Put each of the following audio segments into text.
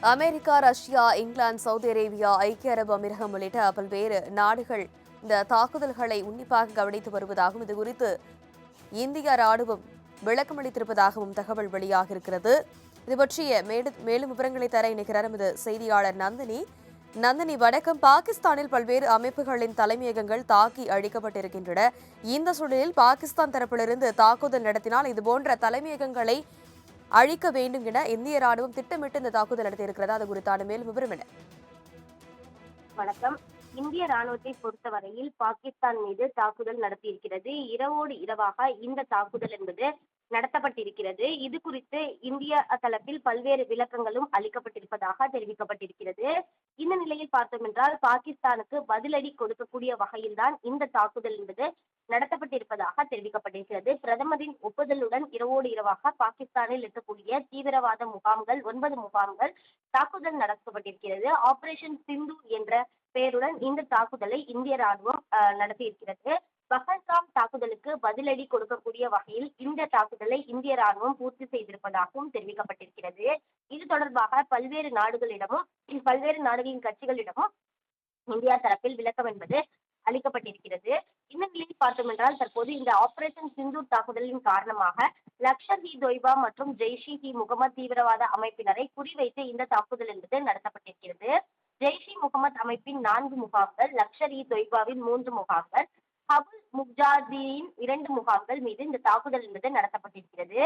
America Russia England Saudi Arabia ஐக்கிய அரபு அமீரகம் உள்ளிட்ட பல்வேறு நாடுகள் இந்த தாக்குதல்களை உன்னிப்பாக கவனித்து வருவதாகவும் இது குறித்து இந்திய ராணுவம் விளக்கமளித்திருப்பதாகவும் தகவல் வெளியாக இருக்கிறது. இது பற்றிய மேலும் விவரங்களை தர இணைக்கிறார் எமது செய்தியாளர் நந்தினி. நந்தினி வடக்கம் பாகிஸ்தானில் பல்வேறு அமைப்புகளின் தலைமையகங்கள் தாக்கி அழிக்கப்பட்டிருக்கின்றன. இந்த சூழலில் பாகிஸ்தான் தரப்பிலிருந்து தாக்குதல் நடத்தினால் இதுபோன்ற தலைமையகங்களை அழிக்க வேண்டும் என இந்திய ராணுவம் திட்டமிட்டு இந்த தாக்குதல் நடத்தியிருக்கிறதா. அது குறித்தான மேலும் விவரம் என வணக்கம். இந்திய ராணுவத்தை பொறுத்தவரையில் பாகிஸ்தான் மீது தாக்குதல் நடத்தியிருக்கிறது. இரவோடு இரவாக இந்த தாக்குதல் என்பது நடத்தப்பட்டிருக்கிறது. இது குறித்து இந்திய தளத்தில் பல்வேறு விளக்கங்களும் அளிக்கப்பட்டிருப்பதாக தெரிவிக்கப்பட்டிருக்கிறது. இந்த நிலையில் பார்த்தோம் என்றால் பாகிஸ்தானுக்கு பதிலடி கொடுக்கக்கூடிய வகையில்தான் இந்த தாக்குதல் என்பது நடத்தப்பட்டிருப்பதாக தெரிவிக்கப்பட்டிருக்கிறது. பிரதமரின் ஒப்புதலுடன் இரவோடு இரவாக பாகிஸ்தானில் இருக்கக்கூடிய தீவிரவாத முகாம்கள் ஒன்பது முகாம்கள் தாக்குதல் நடத்தப்பட்டிருக்கிறது. ஆபரேஷன் சிந்து என்ற பெயருடன் இந்த தாக்குதலை இந்திய ராணுவம் நடத்தியிருக்கிறது. பஹல்காம் தாக்குதலுக்கு பதிலடி கொடுக்கக்கூடிய வகையில் இந்த தாக்குதலை இந்திய ராணுவம் பூர்த்தி செய்திருப்பதாகவும் தெரிவிக்கப்பட்டிருக்கிறது. இது தொடர்பாக பல்வேறு நாடுகளிடமும் பல்வேறு நாடுகளின் கட்சிகளிடமும் இந்தியா தரப்பில் விளக்கம் என்பது அளிக்கப்பட்டிருக்கிறது. இந்த நிலையில் பார்த்தோம் என்றால் தற்போது இந்த ஆபரேஷன் சிந்து தாக்குதலின் காரணமாக லக்ஷர் இ தொய்பா மற்றும் ஜெய்ஷி இ முகமது தீவிரவாத அமைப்பினரை குறிவைத்து இந்த தாக்குதல் என்பது நடத்தப்பட்டிருக்கிறது. ஜெய்ஷி முகமது அமைப்பின் நான்கு முகாம்கள் லக்ஷர் இ தொய்பாவின் மூன்று முகாம்கள் ஹபுல் முக்ஜாதீன் இரண்டு முகாம்கள் மீது இந்த தாக்குதல் என்பது நடத்தப்பட்டிருக்கிறது.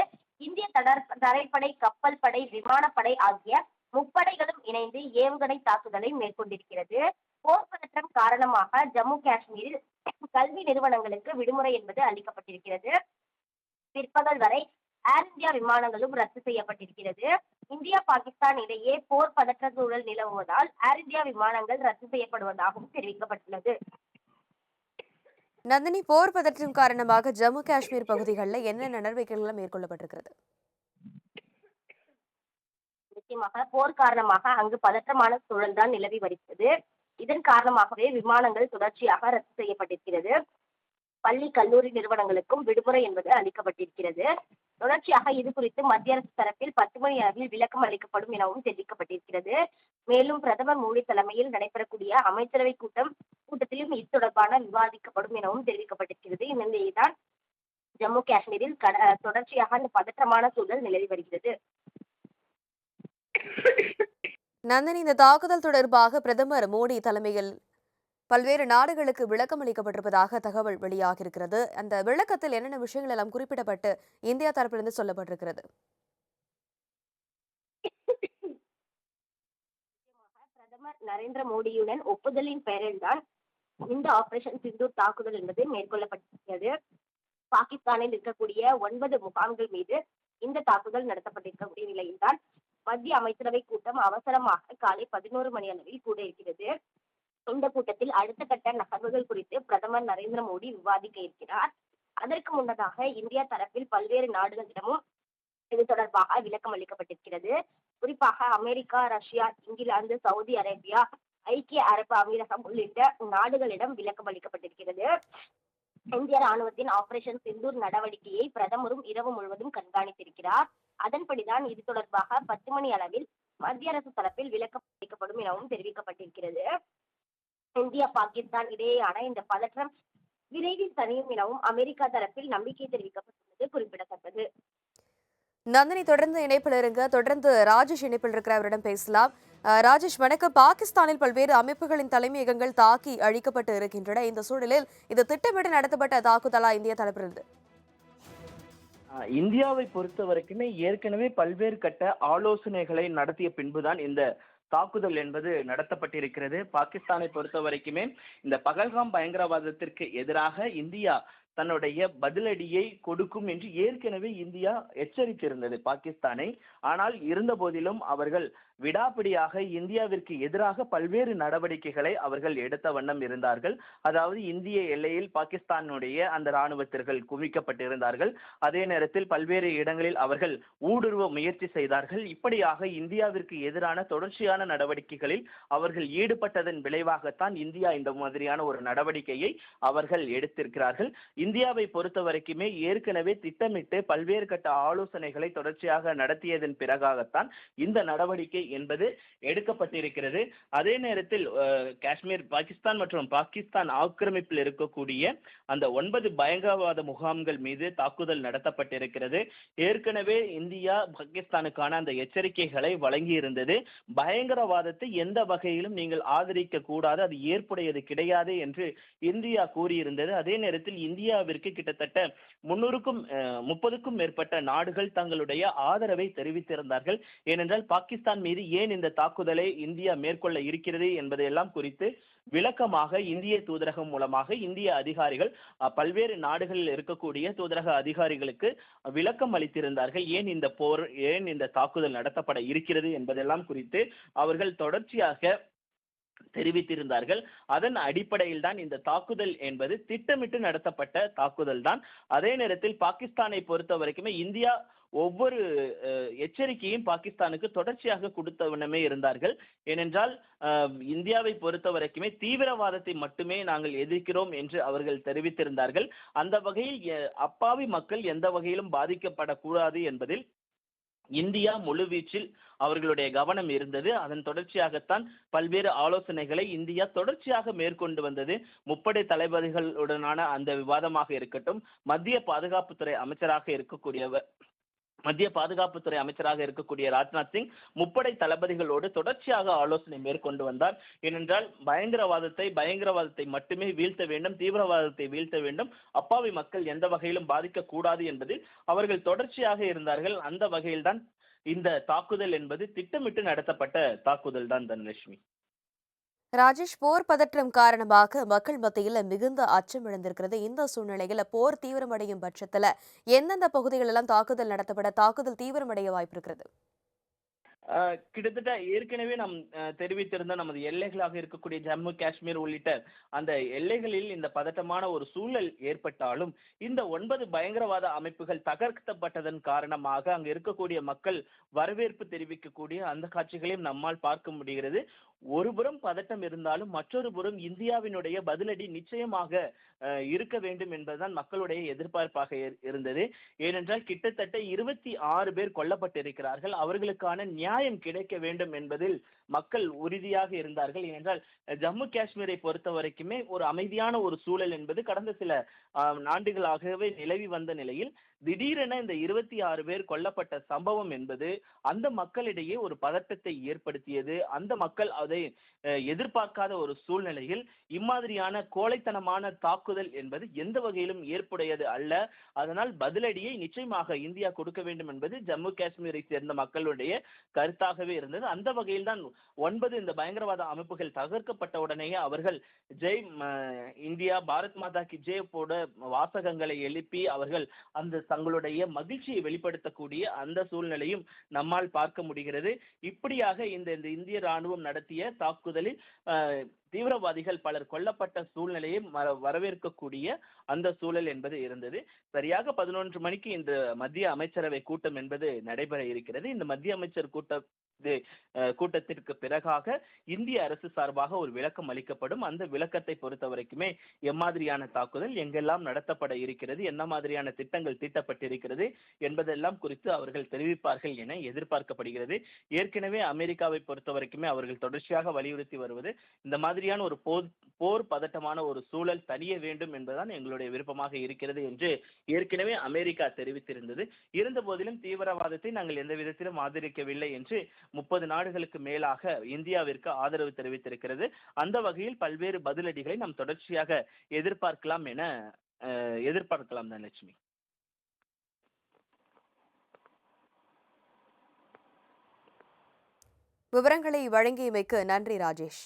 இந்திய தடர் தரைப்படை கப்பல் படை விமானப்படை ஆகிய முப்படைகளும் இணைந்து ஏவுகணை தாக்குதலை மேற்கொண்டிருக்கிறது. போர் பதற்றம் காரணமாக ஜம்மு காஷ்மீரில் கல்வி நிறுவனங்களுக்கு விடுமுறை என்பது அளிக்கப்பட்டிருக்கிறது. பிற்பகல் வரை ஏர் இந்தியா விமானங்களும் ரத்து செய்யப்பட்டிருக்கிறது. இந்தியா பாகிஸ்தான் இடையே போர் பதற்ற சூழல் நிலவுவதால் ஏர் இந்தியா விமானங்கள் ரத்து செய்யப்படுவதாகவும் தெரிவிக்கப்பட்டுள்ளது. நந்தினி போர் பதற்றம் காரணமாக ஜம்மு காஷ்மீர் பகுதிகளில் என்ன நடவடிக்கைகள் மேற்கொள்ளப்பட்டிருக்கிறது? நிச்சயமாக போர் காரணமாக அங்கு பதற்றமான சூழல் தான் நிலவி வருகிறது. இதன் காரணமாகவே விமானங்கள் தொடர்ச்சியாக ரத்து செய்யப்பட்டிருக்கிறது. பள்ளி கல்லூரி நிறுவனங்களுக்கும் விடுமுறை என்பது அளிக்கப்பட்டிருக்கிறது. தொடர்ச்சியாக இது குறித்து மத்திய அரசு தரப்பில் பத்து மணி அளவில் விளக்கம் அளிக்கப்படும் எனவும் தெரிவிக்கப்பட்டிருக்கிறது. மேலும் பிரதமர் மோடி தலைமையில் நடைபெறக்கூடிய அமைச்சரவை கூட்டம் கூட்டத்திலும் இது தொடர்பான விவாதிக்கப்படும் எனவும் தெரிவிக்கப்பட்டிருக்கிறது. இந்த நிலையில்தான் ஜம்மு காஷ்மீரில் கட- தொடர்ச்சியாக அந்த பதற்றமான சூழல் நிலவி வருகிறது. நந்தினி இந்த தாக்குதல் தொடர்பாக பிரதமர் மோடி தலைமையில் பல்வேறு நாடுகளுக்கு விளக்கம் அளிக்கப்பட்டிருப்பதாக தகவல் வெளியாகியிருக்கிறது. அந்த விளக்கத்தில் என்னென்ன விஷயங்கள் எல்லாம் குறிப்பிடப்பட்டு இந்தியா தரப்பிலிருந்து சொல்லப்பட்டிருக்கிறது? பிரதமர் நரேந்திர மோடியுடன் ஒப்புதலின் பெயரில்தான் இந்த ஆபரேஷன் சிந்தூர் தாக்குதல் என்பது மேற்கொள்ளப்பட்டிருக்கிறது. பாகிஸ்தானில் இருக்கக்கூடிய ஒன்பது முகாம்கள் மீது இந்த தாக்குதல் நடத்தப்பட்டிருக்கக்கூடிய நிலையில்தான் மத்திய அமைச்சரவை கூட்டம் அவசரமாக காலை பதினோரு மணி அளவில் கூட இருக்கிறது. இந்த கூட்டத்தில் அடுத்த கட்ட நகர்வுகள் குறித்து பிரதமர் நரேந்திர மோடி விவாதிக்க இருக்கிறார். அதற்கு முன்னதாக இந்தியா தரப்பில் பல்வேறு நாடுகளிடமும் இது தொடர்பாக விளக்கம் அளிக்கப்பட்டிருக்கிறது. குறிப்பாக America Russia England Saudi Arabia ஐக்கிய அரபு அமீரகம் உள்ளிட்ட நாடுகளிடம் விளக்கம் அளிக்கப்பட்டிருக்கிறது. இந்திய ராணுவத்தின் ஆபரேஷன் சிந்தூர் நடவடிக்கையை பிரதமரும் இரவு முழுவதும் கண்காணித்திருக்கிறார். அதன்படிதான் இது தொடர்பாக பத்து மணி அளவில் மத்திய அரசு தரப்பில் விளக்கம் அளிக்கப்படும் எனவும் தெரிவிக்கப்பட்டிருக்கிறது. இந்தியா பாகிஸ்தான் இடையேயான இந்த பதற்றம் விரைவில் தணியும் எனவும் அமெரிக்கா தரப்பில் நம்பிக்கை தெரிவிக்கப்பட்டுள்ளது குறிப்பிடத்தக்கது. நந்தினி தொடர்ந்து இணைப்பில் இருங்க. தொடர்ந்து ராஜேஷ் இணைப்பில் இருக்கிற அவரிடம் பேசலாம். ராஜேஷ் வணக்கம். பாகிஸ்தானில் பல்வேறு அமைப்புகளின் தலைமையகங்கள் தாக்கி அழிக்கப்பட்டு இருக்கின்றன. இந்த சூழலில் இது திட்டமிட்டு நடத்தப்பட்ட தாக்குதலா இந்திய தரப்பிலிருந்து? ஆஹ் இந்தியாவை பொறுத்த வரைக்குமே ஏற்கனவே பல்வேறு கட்ட ஆலோசனைகளை நடத்திய பின்புதான் இந்த தாக்குதல் என்பது நடத்தப்பட்டிருக்கிறது. பாகிஸ்தானை பொறுத்த வரைக்குமே இந்த பகல்காம் பயங்கரவாதத்திற்கு எதிராக இந்தியா தன்னுடைய பதிலடியை கொடுக்கும் என்று ஏற்கனவே இந்தியா எச்சரித்திருந்தது பாகிஸ்தானை. ஆனால் இருந்த போதிலும் அவர்கள் விடாப்பிடியாக இந்தியாவிற்கு எதிராக பல்வேறு நடவடிக்கைகளை அவர்கள் எடுத்த வண்ணம் இருந்தார்கள். அதாவது இந்திய எல்லையில் பாகிஸ்தானுடைய அந்த இராணுவத்திர்கள் குவிக்கப்பட்டிருந்தார்கள். அதே நேரத்தில் பல்வேறு இடங்களில் அவர்கள் ஊடுருவ முயற்சி செய்தார்கள். இப்படியாக இந்தியாவிற்கு எதிரான தொடர்ச்சியான நடவடிக்கைகளில் அவர்கள் ஈடுபட்டதன் விளைவாகத்தான் இந்தியா இந்த மாதிரியான ஒரு நடவடிக்கையை அவர்கள் எடுத்திருக்கிறார்கள். இந்தியாவை பொறுத்த வரைக்குமே ஏற்கனவே திட்டமிட்டு பல்வேறு கட்ட ஆலோசனைகளை தொடர்ச்சியாக நடத்தியதன் பிறகாகத்தான் இந்த நடவடிக்கை என்பது எடுக்கப்பட்டிருக்கிறது. அதே நேரத்தில் காஷ்மீர் பாகிஸ்தான் மற்றும் பாகிஸ்தான் ஆக்கிரமிப்பில் இருக்கக்கூடிய அந்த ஒன்பது பயங்கரவாத முகாம்கள் மீது தாக்குதல் நடத்தப்பட்டிருக்கிறது. ஏற்கனவே இந்தியா பாகிஸ்தானுக்கான அந்த எச்சரிக்கைகளை வழங்கி இருந்தது பயங்கரவாதத்தை எந்த வகையிலும் நீங்கள் ஆதரிக்க கூடாது அது ஏற்புடையது கிடையாது என்று இந்தியா கூறியிருந்தது. அதே நேரத்தில் இந்தியாவிற்கு கிட்டத்தட்ட முன்னூறுக்கும் முப்பதுக்கும் மேற்பட்ட நாடுகள் தங்களுடைய ஆதரவை தெரிவித்திருந்தார்கள். ஏனென்றால் பாகிஸ்தான் மீது ஏன் இந்த தாக்குதலை இந்தியா மேற்கொள்ள இருக்கிறது என்பதையெல்லாம் குறித்து விளக்கமாக இந்திய தூதரகம் மூலமாக இந்திய அதிகாரிகள் பல்வேறு நாடுகளில் இருக்கக்கூடிய தூதரக அதிகாரிகளுக்கு விளக்கம் அளித்திருந்தார்கள். ஏன் இந்த போர் ஏன் இந்த தாக்குதல் நடத்தப்பட இருக்கிறது என்பதெல்லாம் குறித்து அவர்கள் தொடர்ச்சியாக தெரிவித்திருந்தார்கள். அதன் அடிப்படையில் தான் இந்த தாக்குதல் என்பது திட்டமிட்டு நடத்தப்பட்ட தாக்குதல் தான். அதே நேரத்தில் பாகிஸ்தானை பொறுத்த வரைக்குமே இந்தியா ஒவ்வொரு எச்சரிக்கையும் பாகிஸ்தானுக்கு தொடர்ச்சியாக கொடுத்தவனமே இருந்தார்கள். ஏனென்றால் இந்தியாவை பொறுத்த வரைக்குமே தீவிரவாதத்தை மட்டுமே நாங்கள் எதிர்க்கிறோம் என்று அவர்கள் தெரிவித்திருந்தார்கள். அந்த வகையில் எ- அப்பாவி மக்கள் எந்த வகையிலும் பாதிக்கப்படக்கூடாது என்பதில் இந்தியா முழுவீச்சில் அவர்களுடைய கவனம் இருந்தது. அதன் தொடர்ச்சியாகத்தான் பல்வேறு ஆலோசனைகளை இந்தியா தொடர்ச்சியாக மேற்கொண்டு வந்தது. முப்படை தளபதிகளுடனான அந்த விவாதமாக இருக்கட்டும் மத்திய பாதுகாப்புத்துறை அமைச்சராக இருக்கக்கூடியவர் மத்திய பாதுகாப்புத்துறை அமைச்சராக இருக்கக்கூடிய ராஜ்நாத் சிங் முப்படை தளபதிகளோடு தொடர்ச்சியாக ஆலோசனை மேற்கொண்டு வந்தார். ஏனென்றால் பயங்கரவாதத்தை பயங்கரவாதத்தை மட்டுமே வீழ்த்த வேண்டும் தீவிரவாதத்தை வீழ்த்த வேண்டும். அப்பாவி மக்கள் எந்த வகையிலும் பாதிக்கக்கூடாது என்பதில் அவர்கள் தொடர்ச்சியாக இருந்தார்கள். அந்த வகையில்தான் இந்த தாக்குதல் என்பது திட்டமிட்டு நடத்தப்பட்ட தாக்குதல் தான் தனலட்சுமி. ராஜேஷ் போர் பதற்றம் காரணமாக மக்கள் மத்தியில் மிகுந்த அச்சம் எழுந்திருக்கிறது. இந்த சூழ்நிலையில் போர் தீவிரமடையும் பட்சத்தில் எந்தெந்த பகுதிகளெல்லாம் தாக்குதல் நடத்தப்பட தாக்குதல் தீவிரமடைய வாய்ப்பு இருக்கிறது? ஆஹ் கிட்டத்தட்ட ஏற்கனவே நாம் தெரிவித்திருந்த நமது எல்லைகளாக இருக்கக்கூடிய ஜம்மு காஷ்மீர் உள்ளிட்ட அந்த எல்லைகளில் இந்த பதட்டமான ஒரு சூழல் ஏற்பட்டாலும் இந்த ஒன்பது பயங்கரவாத அமைப்புகள் தகர்க்கப்பட்டதன் காரணமாக அங்கு இருக்கக்கூடிய மக்கள் வரவேற்பு தெரிவிக்கக்கூடிய அந்த காட்சிகளையும் நம்மால் பார்க்க முடிகிறது. ஒருபுறம் பதட்டம் இருந்தாலும் மற்றொரு புறம் இந்தியாவினுடைய பதிலடி நிச்சயமாக இருக்க வேண்டும் என்பதுதான் மக்களுடைய எதிர்பார்ப்பாக இரு- இருந்தது. ஏனென்றால் கிட்டத்தட்ட இருபத்தி ஆறு பேர் கொல்லப்பட்டிருக்கிறார்கள். அவர்களுக்கான நியாயம் கிடைக்க வேண்டும் என்பதில் மக்கள் உறுதியாக இருந்தார்கள். ஏனென்றால் ஜம்மு காஷ்மீரை பொறுத்த வரைக்குமே ஒரு அமைதியான ஒரு சூழல் என்பது கடந்த சில ஆண்டுகளாகவே நிலவி வந்த நிலையில் திடீரென இந்த இருபத்தி ஆறு பேர் கொல்லப்பட்ட சம்பவம் என்பது அந்த மக்களிடையே ஒரு பதட்டத்தை ஏற்படுத்தியது. அந்த மக்கள் அதை எதிர்பார்க்காத ஒரு சூழ்நிலையில் இம்மாதிரியான கோழைத்தனமான தாக்குதல் என்பது எந்த வகையிலும் ஏற்புடையது அல்ல. அதனால் பதிலடியை நிச்சயமாக இந்தியா கொடுக்க வேண்டும் என்பது ஜம்மு காஷ்மீரை சேர்ந்த மக்களுடைய கருத்தாகவே இருந்தது. அந்த வகையில் தான் ஒன்பது இந்த பயங்கரவாத அமைப்புகள் தகர்க்கப்பட்ட உடனேயே அவர்கள் ஜெய் இந்தியா பாரத் மாதா கி ஜெய் போட வாசகங்களை எழுப்பி அவர்கள் அந்த தங்களுடைய மகிழ்ச்சியை வெளிப்படுத்தக்கூடிய அந்த சூழ்நிலையும் நம்மால் பார்க்க முடிகிறது. இப்படியாக இந்த இந்த இந்திய ராணுவம் நடத்திய தாக்குதலில் தீவிரவாதிகள் பலர் கொல்லப்பட்ட சூழ்நிலையை வரவேற்கக்கூடிய அந்த சூழல் என்பது இருந்தது. சரியாக பதினொன்று மணிக்கு இந்த மத்திய அமைச்சரவை கூட்டம் என்பது நடைபெற இருக்கிறது. இந்த மத்திய அமைச்சர் கூட்ட கூட்டத்திற்கு பிறகாக இந்திய அரசு சார்பாக ஒரு விளக்கம் அளிக்கப்படும். அந்த விளக்கத்தை பொறுத்த வரைக்குமே எம்மாதிரியான தாக்குதல் எங்கெல்லாம் நடத்தப்பட இருக்கிறது என்ன மாதிரியான திட்டங்கள் தீட்டப்பட்டிருக்கிறது என்பதெல்லாம் குறித்து அவர்கள் தெரிவிப்பார்கள் என எதிர்பார்க்கப்படுகிறது. ஏற்கனவே அமெரிக்காவை பொறுத்த வரைக்குமே அவர்கள் தொடர்ச்சியாக வலியுறுத்தி வருவது இந்த மாதிரி மாதிரியான ஒரு போர் போர் பதட்டமான ஒரு சூழல் தனிய வேண்டும் என்பதுதான் எங்களுடைய விருப்பமாக இருக்கிறது என்று ஏற்கனவே அமெரிக்கா தெரிவித்திருந்தது. இருந்த போதிலும் தீவிரவாதத்தை நாங்கள் எந்த விதத்திலும் ஆதரிக்கவில்லை என்று முப்பது நாடுகளுக்கு மேலாக இந்தியாவிற்கு ஆதரவு தெரிவித்திருக்கிறது. அந்த வகையில் பல்வேறு பதிலடிகளை நாம் தொடர்ச்சியாக எதிர்பார்க்கலாம் என எதிர்பார்க்கலாம் தான் லட்சுமி. விவரங்களை வழங்கியமைக்கு நன்றி ராஜேஷ்.